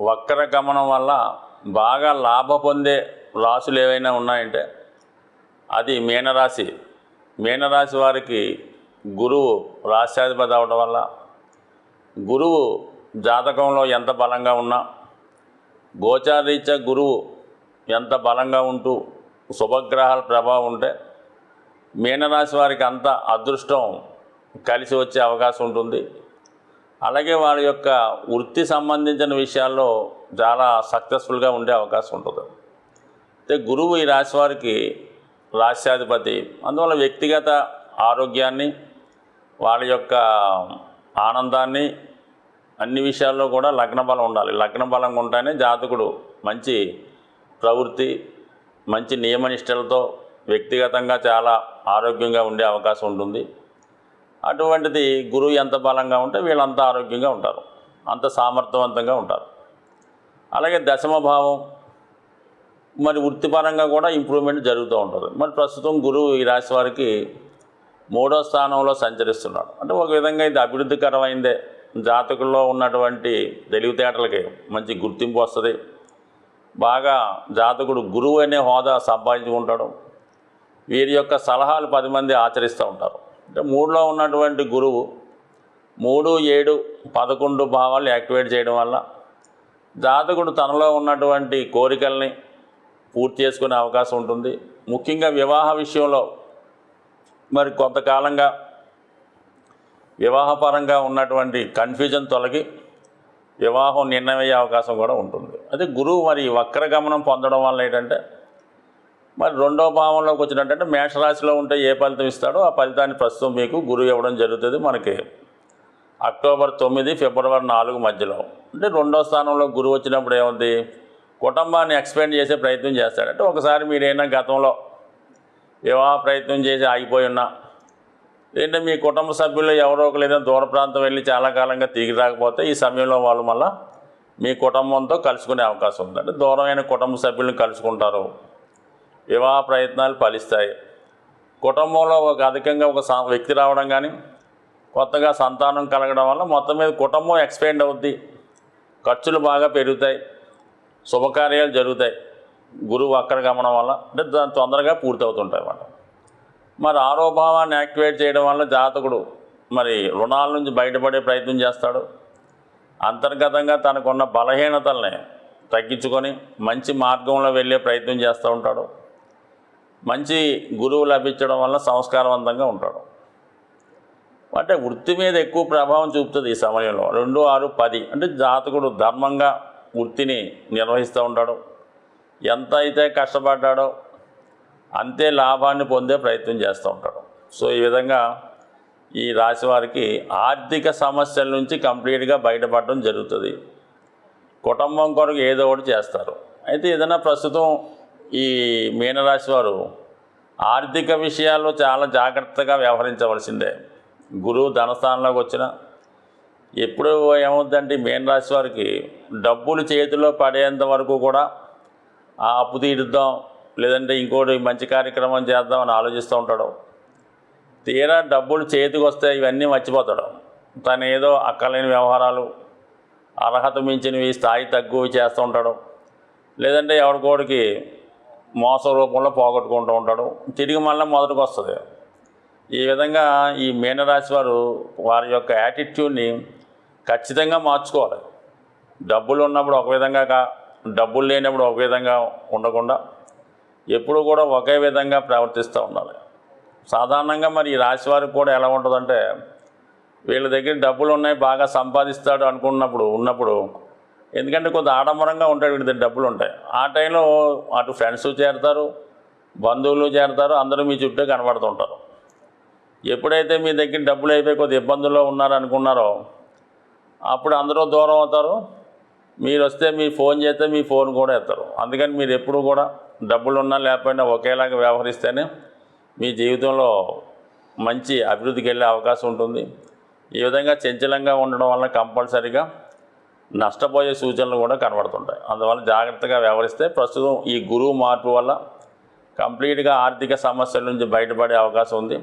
వక్ర గమనం వల్ల బాగా లాభ పొందే రాశులు ఏవైనా ఉన్నాయంటే అది మీనరాశి. మీనరాశి వారికి గురువు రాశ్యాధిపతి అవడం వల్ల గురువు జాతకంలో ఎంత బలంగా ఉన్నా గోచారీత్యా గురువు ఎంత బలంగా ఉంటూ శుభగ్రహాల ప్రభావం ఉంటే మీనరాశి వారికి అంత అదృష్టం కలిసి వచ్చే అవకాశం ఉంటుంది. అలాగే వారి యొక్క వృత్తి సంబంధించిన విషయాల్లో చాలా సక్సెస్ఫుల్గా ఉండే అవకాశం ఉంటుంది. అయితే గురువు ఈ రాశి వారికి రాశ్యాధిపతి. అందువల్ల వ్యక్తిగత ఆరోగ్యాన్ని వాళ్ళ యొక్క ఆనందాన్ని అన్ని విషయాల్లో కూడా లగ్న బలం ఉండాలి. లగ్న బలంగా ఉంటేనే జాతకుడు మంచి ప్రవృత్తి మంచి నియమనిష్టలతో వ్యక్తిగతంగా చాలా ఆరోగ్యంగా ఉండే అవకాశం ఉంటుంది. అటువంటిది గురువు ఎంత బలంగా ఉంటే వీళ్ళంతా ఆరోగ్యంగా ఉంటారు. అంత సామర్థ్యవంతంగా ఉంటారు. అలాగే దశమభావం మరి వృత్తిపరంగా కూడా ఇంప్రూవ్మెంట్ జరుగుతూ ఉంటుంది. మరి ప్రస్తుతం గురువు ఈ రాశి వారికి మూడో స్థానంలో సంచరిస్తున్నాడు. అంటే ఒక విధంగా ఇది అభివృద్ధికరమైందే. జాతకుల్లో ఉన్నటువంటి తెలివితేటలకి మంచి గుర్తింపు వస్తుంది. బాగా జాతకుడు గురువు అనే హోదా సంపాదించుకుంటాడు. వీరి యొక్క సలహాలు పది మంది ఆచరిస్తూ ఉంటారు. అంటే మూడులో ఉన్నటువంటి గురువు మూడు ఏడు పదకొండు భావాలు యాక్టివేట్ చేయడం వల్ల జాతకుడు తనలో ఉన్నటువంటి కోరికల్ని పూర్తి చేసుకునే అవకాశం ఉంటుంది. ముఖ్యంగా వివాహ విషయంలో మరి కొంతకాలంగా వివాహపరంగా ఉన్నటువంటి కన్ఫ్యూజన్ తొలగి వివాహం నిర్ణయమయ్యే అవకాశం కూడా ఉంటుంది. అదే గురువు మరి వక్రగమనం పొందడం వల్ల ఏంటంటే మరి రెండో భావంలోకి వచ్చినట్టంటే మేషరాశిలో ఉంటే ఏ ఫలితం ఇస్తాడో ఆ ఫలితాన్ని ప్రస్తుతం మీకు గురువు ఇవ్వడం జరుగుతుంది మనకి. అక్టోబర్ తొమ్మిది ఫిబ్రవరి నాలుగు మధ్యలో. అంటే రెండో స్థానంలో గురువు వచ్చినప్పుడు ఏముంది? కుటుంబాన్ని ఎక్స్పెండ్ చేసే ప్రయత్నం చేస్తాడు. అంటే ఒకసారి మీరైనా గతంలో వివాహ ప్రయత్నం చేసి ఆగిపోయి ఉన్నా ఏంటంటే మీ కుటుంబ సభ్యులు ఎవరో ఒకరు ఏదైనా దూర ప్రాంతం వెళ్ళి చాలా కాలంగా తిరిగి రాకపోతే ఈ సమయంలో వాళ్ళు మళ్ళీ మీ కుటుంబంతో కలుసుకునే అవకాశం ఉంది. అంటే దూరమైన కుటుంబ సభ్యులను కలుసుకుంటారు. వివాహ ప్రయత్నాలు ఫలిస్తాయి. కుటుంబంలో ఒక అధికంగా ఒక సా- వ్యక్తి రావడం కానీ కొత్తగా సంతానం కలగడం వల్ల మొత్తం మీద కుటుంబం ఎక్స్పెండ్ అవుద్ది. ఖర్చులు బాగా పెరుగుతాయి. శుభకార్యాలు జరుగుతాయి. గురువు అక్కడ గమనం వల్ల అంటే దాని తొందరగా పూర్తవుతుంటాయి అన్నమాట. మరి ఆరో భావాన్ని యాక్టివేట్ చేయడం వల్ల జాతకుడు మరి రుణాల నుంచి బయటపడే ప్రయత్నం చేస్తాడు. అంతర్గతంగా తనకున్న బలహీనతల్ని తగ్గించుకొని మంచి మార్గంలో వెళ్ళే ప్రయత్నం చేస్తూ ఉంటాడు. మంచి గురువు లభించడం వల్ల సంస్కారవంతంగా ఉంటాడు. అంటే వృత్తి మీద ఎక్కువ ప్రభావం చూపుతుంది ఈ సమయంలో. రెండు ఆరు పది అంటే జాతకుడు ధర్మంగా వృత్తిని నిర్వహిస్తూ ఉంటాడు. ఎంత అయితే కష్టపడ్డాడో అంతే లాభాన్ని పొందే ప్రయత్నం చేస్తూ ఉంటాడు. సో ఈ విధంగా ఈ రాశి వారికి ఆర్థిక సమస్యల నుంచి కంప్లీట్గా బయటపడడం జరుగుతుంది. కుటుంబం కొరకు ఏదో ఒకటి చేస్తారు. అయితే ఏదైనా ప్రస్తుతం ఈ మీనరాశి వారు ఆర్థిక విషయాల్లో చాలా జాగ్రత్తగా వ్యవహరించవలసిందే. గురువు ధనస్థానంలోకి వచ్చిన ఎప్పుడు ఏమవుద్దంటే మీనరాశి వారికి డబ్బులు చేతిలో పడేంత వరకు కూడా ఆ అప్పు తీరుద్దాం లేదంటే ఇంకోటి మంచి కార్యక్రమం చేద్దాం అని ఆలోచిస్తూ ఉంటాడు. తీరా డబ్బులు చేతికి వస్తే ఇవన్నీ మర్చిపోతాడు. తను ఏదో అక్కలేని వ్యవహారాలు అర్హత మించినవి స్థాయి తక్కువ చేస్తూ ఉంటాడు. లేదంటే ఎవరికోడికి మోస రూపంలో పోగొట్టుకుంటూ ఉంటాడు. తిరిగి మళ్ళీ మొదటికి వస్తుంది. ఈ విధంగా ఈ మీనరాశి వారు వారి యొక్క యాటిట్యూడ్ని ఖచ్చితంగా మార్చుకోవాలి. డబ్బులు ఉన్నప్పుడు ఒక విధంగా కా డబ్బులు లేనప్పుడు ఒక విధంగా ఉండకుండా ఎప్పుడు కూడా ఒకే విధంగా ప్రవర్తిస్తూ ఉండాలి. సాధారణంగా మరి ఈ రాశి వారికి కూడా ఎలా ఉంటుందంటే వీళ్ళ దగ్గర డబ్బులు ఉన్నాయి బాగా సంపాదిస్తాడు అనుకున్నప్పుడు ఉన్నప్పుడు ఎందుకంటే కొంత ఆడంబరంగా ఉంటాడు వీడి దగ్గర డబ్బులు ఉంటాయి. ఆ టైంలో అటు ఫ్రెండ్స్ చేరతారు బంధువులు చేరతారు అందరూ మీ చుట్టూ కనబడుతుంటారు ఎప్పుడైతే మీ దగ్గర డబ్బులు అయిపోయి కొద్ది ఇబ్బందుల్లో ఉన్నారనుకున్నారో అప్పుడు అందరూ దూరం అవుతారు. మీరు వస్తే మీ ఫోన్ చేస్తే మీ ఫోన్ కూడా ఎత్తారు. అందుకని మీరు ఎప్పుడు కూడా డబ్బులు ఉన్నా లేకపోయినా ఒకేలాగా వ్యవహరిస్తేనే మీ జీవితంలో మంచి అభివృద్ధికి వెళ్ళే అవకాశం ఉంటుంది. ఈ విధంగా చంచలంగా ఉండడం వల్ల కంపల్సరీగా నష్టపోయే సూచనలు కూడా కనబడుతుంటాయి. అందువల్ల జాగ్రత్తగా వ్యవహరిస్తే ప్రస్తుతం ఈ గురువు మార్పు వల్ల కంప్లీట్గా ఆర్థిక సమస్యల నుంచి బయటపడే అవకాశం ఉంది.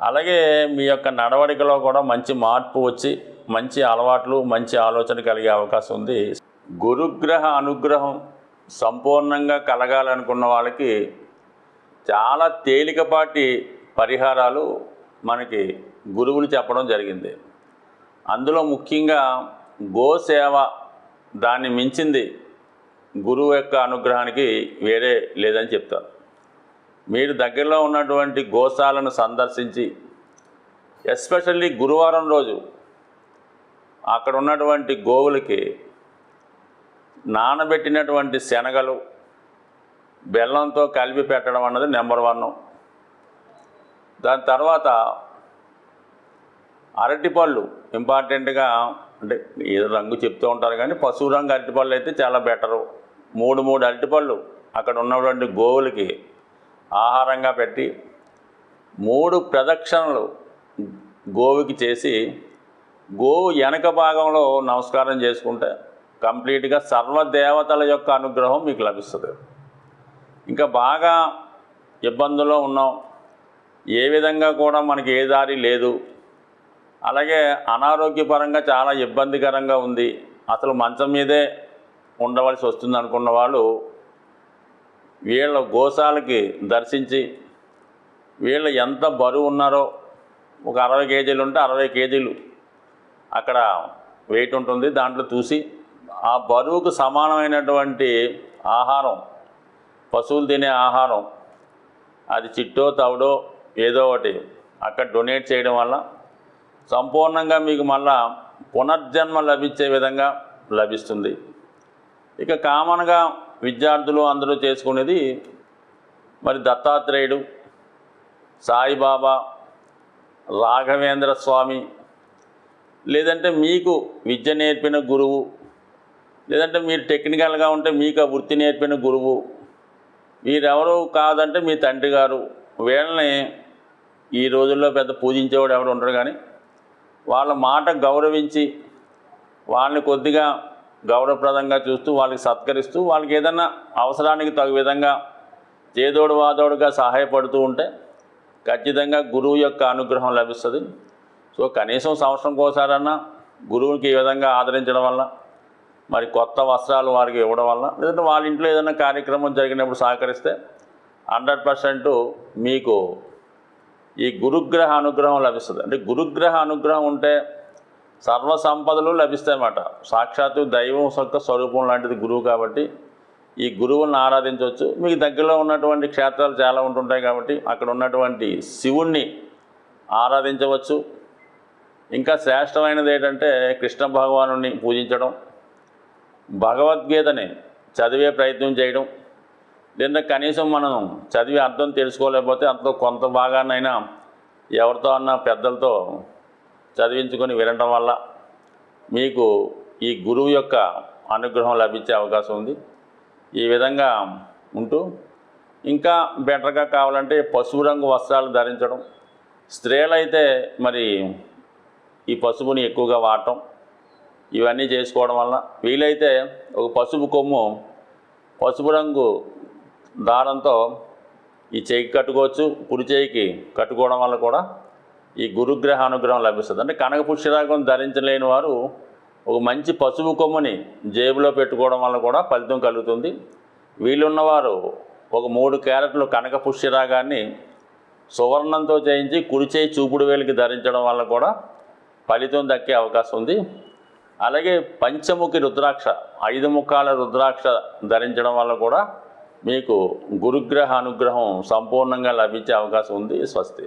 అలాగే మీ యొక్క నడవడికలో కూడా మంచి మార్పు వచ్చి మంచి అలవాట్లు మంచి ఆలోచన కలిగే అవకాశం ఉంది. గురుగ్రహ అనుగ్రహం సంపూర్ణంగా కలగాలనుకున్న వాళ్ళకి చాలా తేలికపాటి పరిహారాలు మనకి గురువులు చెప్పడం జరిగింది. అందులో ముఖ్యంగా గోసేవ దాన్ని మించింది గురువు యొక్క అనుగ్రహానికి వేరే లేదని చెప్తారు. మీరు దగ్గరలో ఉన్నటువంటి గోశాలను సందర్శించి ఎస్పెషల్లీ గురువారం రోజు అక్కడ ఉన్నటువంటి గోవులకి నానబెట్టినటువంటి శనగలు బెల్లంతో కలిపి పెట్టడం అన్నది నెంబర్ వన్. దాని తర్వాత అరటిపళ్ళు ఇంపార్టెంట్గా అంటే ఏదో రంగు చెప్తూ ఉంటారు కానీ పశువు రంగు అరటిపళ్ళు అయితే చాలా బెటరు. మూడు మూడు అరటిపళ్ళు అక్కడ ఉన్నటువంటి గోవులకి ఆహారంగా పెట్టి మూడు ప్రదక్షిణలు గోవుకి చేసి గోవు వెనక భాగంలో నమస్కారం చేసుకుంటే కంప్లీట్గా సర్వదేవతల యొక్క అనుగ్రహం మీకు లభిస్తుంది. ఇంకా బాగా ఇబ్బందుల్లో ఉన్నాం. ఏ విధంగా కూడా మనకి ఏ దారి లేదు. అలాగే అనారోగ్యపరంగా చాలా ఇబ్బందికరంగా ఉంది. అసలు మంచం మీదే ఉండవలసి వస్తుంది అనుకున్న వాళ్ళు వీళ్ళ గోశాలకి దర్శించి వీళ్ళు ఎంత బరువు ఉన్నారో ఒక అరవై కేజీలు ఉంటే అరవై కేజీలు అక్కడ వెయిట్ ఉంటుంది. దాంట్లో చూసి ఆ బరువుకు సమానమైనటువంటి ఆహారం పశువులు తినే ఆహారం అది చిట్టో తవుడో ఏదో ఒకటి అక్కడ డొనేట్ చేయడం వల్ల సంపూర్ణంగా మీకు మళ్ళా పునర్జన్మ లభించే విధంగా లభిస్తుంది. ఇక కామన్గా విద్యార్థులు అందరూ చేసుకునేది మరి దత్తాత్రేయుడు సాయిబాబా రాఘవేంద్ర స్వామి లేదంటే మీకు విద్య నేర్పిన గురువు లేదంటే మీరు టెక్నికల్గా ఉంటే మీకు ఆ వృత్తి నేర్పిన గురువు మీరెవరు కాదంటే మీ తండ్రి గారు. వీళ్ళని ఈ రోజుల్లో పెద్ద పూజించేవాడు ఎవడు ఉండరు కానీ వాళ్ళ మాట గౌరవించి వాళ్ళని కొద్దిగా గౌరవప్రదంగా చూస్తూ వాళ్ళకి సత్కరిస్తూ వాళ్ళకి ఏదన్నా అవసరానికి తగు విధంగా చేదోడు వాదోడుగా సహాయపడుతూ ఉంటే ఖచ్చితంగా గురువు యొక్క అనుగ్రహం లభిస్తుంది. సో కనీసం సంవత్సరం కోసారన్నా గురువుకి ఈ విధంగా ఆదరించడం వల్ల మరి కొత్త వస్త్రాలు వారికి ఇవ్వడం వల్ల లేదంటే వాళ్ళ ఇంట్లో ఏదైనా కార్యక్రమం జరిగినప్పుడు సహకరిస్తే హండ్రెడ్ పర్సెంట్ మీకు ఈ గురుగ్రహ అనుగ్రహం లభిస్తుంది. అంటే గురుగ్రహ అనుగ్రహం ఉంటే సర్వ సంపదలు లభిస్తాయన్నమాట సాక్షాత్తు దైవం యొక్క స్వరూపం లాంటిది గురువు కాబట్టి ఈ గురువులను ఆరాధించవచ్చు. మీకు దగ్గరలో ఉన్నటువంటి క్షేత్రాలు చాలా ఉంటుంటాయి కాబట్టి అక్కడ ఉన్నటువంటి శివుణ్ణి ఆరాధించవచ్చు. ఇంకా శ్రేష్టమైనది ఏంటంటే కృష్ణ భగవాను పూజించడం భగవద్గీతని చదివే ప్రయత్నం చేయడం లేదా కనీసం మనం చదివి అర్థం తెలుసుకోలేకపోతే అంతలో కొంత భాగాన్నైనా ఎవరితో అన్న పెద్దలతో చదివించుకొని వినడం వల్ల మీకు ఈ గురువు యొక్క అనుగ్రహం లభించే అవకాశం ఉంది. ఈ విధంగా ఉంటూ ఇంకా బెటర్గా కావాలంటే పసుపు రంగు వస్త్రాలు ధరించడం. స్త్రీలైతే మరి ఈ పసుపుని ఎక్కువగా వాడటం ఇవన్నీ చేసుకోవడం వల్ల వీలైతే ఒక పసుపు కొమ్ము పసుపు రంగు దారంతో ఈ చేయికి కట్టుకోవచ్చు కుడి చేయికి కట్టుకోవడం వల్ల కూడా ఈ గురుగ్రహ అనుగ్రహం లభిస్తుంది. అంటే కనక పుష్యరాగం ధరించలేని వారు ఒక మంచి పసుపు కొమ్ముని జేబులో పెట్టుకోవడం వల్ల కూడా ఫలితం కలుగుతుంది. వీళ్ళున్నవారు ఒక మూడు క్యారెట్లు కనక పుష్యరాగాన్ని సువర్ణంతో చేయించి కుడి చేయి చూపుడు వేలికి ధరించడం వల్ల కూడా ఫలితం దక్కే అవకాశం ఉంది. అలాగే పంచముఖి రుద్రాక్ష ఐదు ముఖాల రుద్రాక్ష ధరించడం వల్ల కూడా మీకు గురుగ్రహ అనుగ్రహం సంపూర్ణంగా లభించే అవకాశం ఉంది. స్వస్తి.